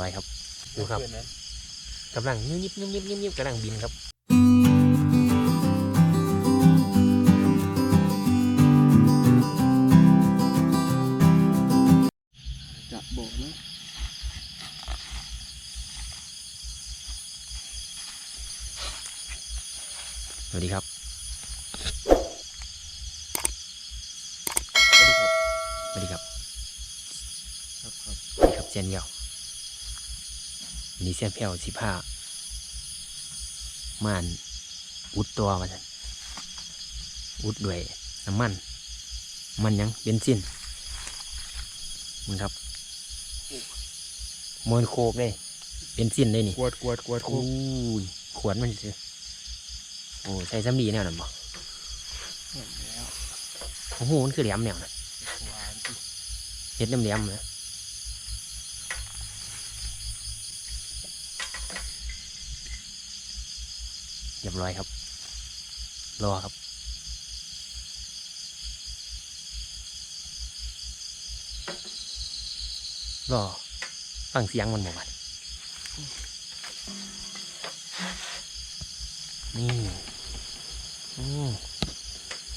ร้อยครับ ดูครับกำลังยิบยิบยิบยิบยิบยิบกำลังบินครับจะบอกนะสวัสดีครับสวัสดีครับสวัสดีครับ ครับครับสวัสดีครับเซียนเหี่ยว วันนี้เซียนเพียวสิผ้าม่านอุดตัวมาสันอุดด้วยน้ำมัน มันหยังเบนซินมึงครับมวนโคกเลยเบนซินได้นี่กวดกวดกวดอู้ยขวดมันสิโอ้ใส่ซ้ำดีแนวนั้นบ่แล้วโอ้โหมันคือแหลมแนวนะหวานสิเฮ็ดแหลมๆนะ เรียบร้อยครับ รอครับ รอฟังเสียงมันบอกว่านี่อืม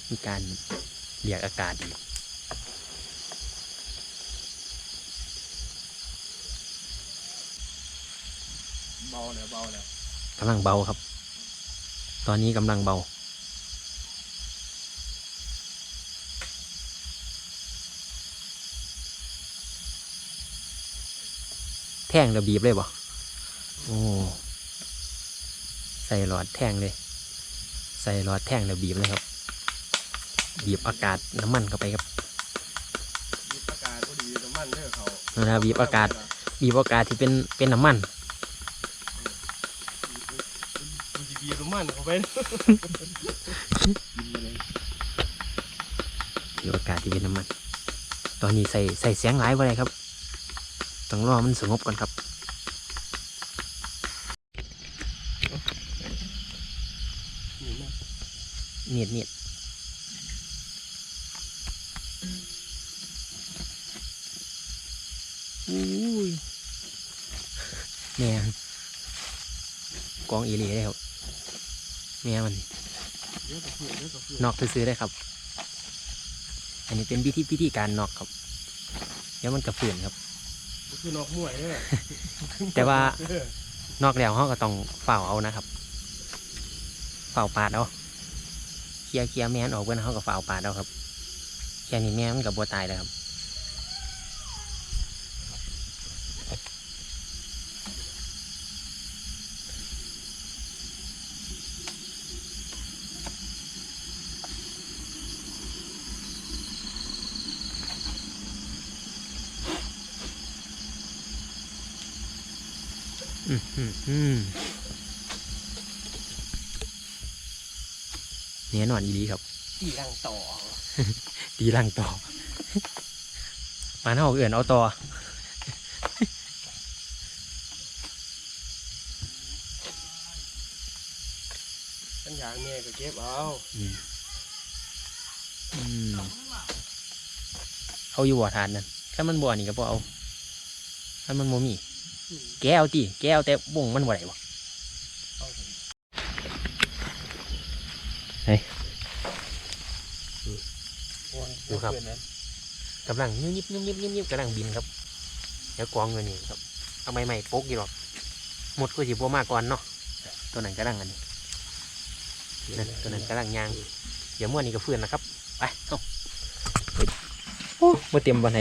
มีการเรียกอากาศอีกเบาแล้วเบาแล้วกำลังเบาครับ ตอนนี้กำลังเบา แท่งระบีบเลยบ่โอ้ใส่หลอดแท่งเลย ใส่หลอดแท่งระบีบเลยครับ บีบอากาศน้ำมันเข้าไปครับมีประกาศพอดีน้ำมันเด้อเขาเวลาบีบอากาศบีบอากาศที่เป็นเป็นน้ำมัน มันจะบีบน้ำมันเข้าไปกินมาเลยบีบอากาศที่เป็นน้ำมัน ตอนนี้ใส่ใส่เสียงหลายไปเลยครับ ต้องรอมันสงบก่อนครับนี่มากเนียดเนียดอุ้ยแม่งกองอีหลีเลยครับ แม่มันเดี๋ยวกับเพื่อนเดี๋ยวกับเพื่อนนอกซื้อๆได้ครับ อันนี้เป็นวิธีพิธีการนอกครับเดี๋ยวมันกระเฟือนครับก็คือนอกมวยเด้อแต่ว่าเออนอกแล้วเขาก็ต้องเฝ้าเอานะครับเฝ้าปาดเอาเคลียร์เคลียร์แม่นออกเพื่อนเขาก็เฝ้าปาดเอาครับแค่นี้แม่มันกับบัวตายเลยครับ เนี่ยนอนอีหลีครับ ตีรังต่อ ตีรังต่อ มาเท่าเอื่นเอาต่อฉันอยากแม่ก็เก็บเอาอืมอืมเอาอยู่บ่อทานนั่นถ้ามันบ่อนี่ก็บ่เอา ถ้ามันโมมี แกเอาตีแกเอาแต่บ่งมันบ่ได้บ่เอาเถอะเฮ้ยโอ้ยดูครับเพื่อนนะกำลังยิบยิบยิบยิบยิบยิบกำลังบินครับเดี๋ยวกองเงินนี่ครับเอาใหม่ๆโป๊กอยู่หรอกหมดก็สิบัวมากก่อนเนาะตัวนั้นกำลังอันนี้นั่นตัวนั้นกำลังยางเดี๋ยวมื่อนี้ก็เฟื่อนนะครับไปเอาไปโอ้มาเตรียมวันไหน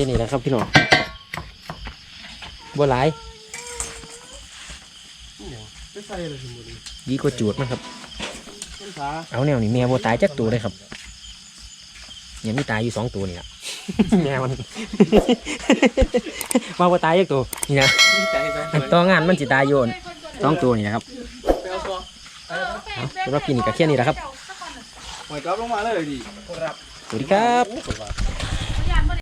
แค่นี้แหละครับพี่น้องบัวหลายนี่หยังไปใส่เลยสมมุติดีกว่าจูดนะครับต้นขาเอาแนวนี่แม่บัวตายจักตัวเลยครับยังมีตายอยู่สองตัวนี่ละแม่มันว่าบัวตายจักตัวนี่นะใจจังอันตัวงานมันจิตายโยนสองตัวนี่นะครับไปเอาตัวเอาสำหรับคลินิกก็แค่นี้แหละครับหอยกลับลงมาเลยดิครับสวัสดีครับโอ้โห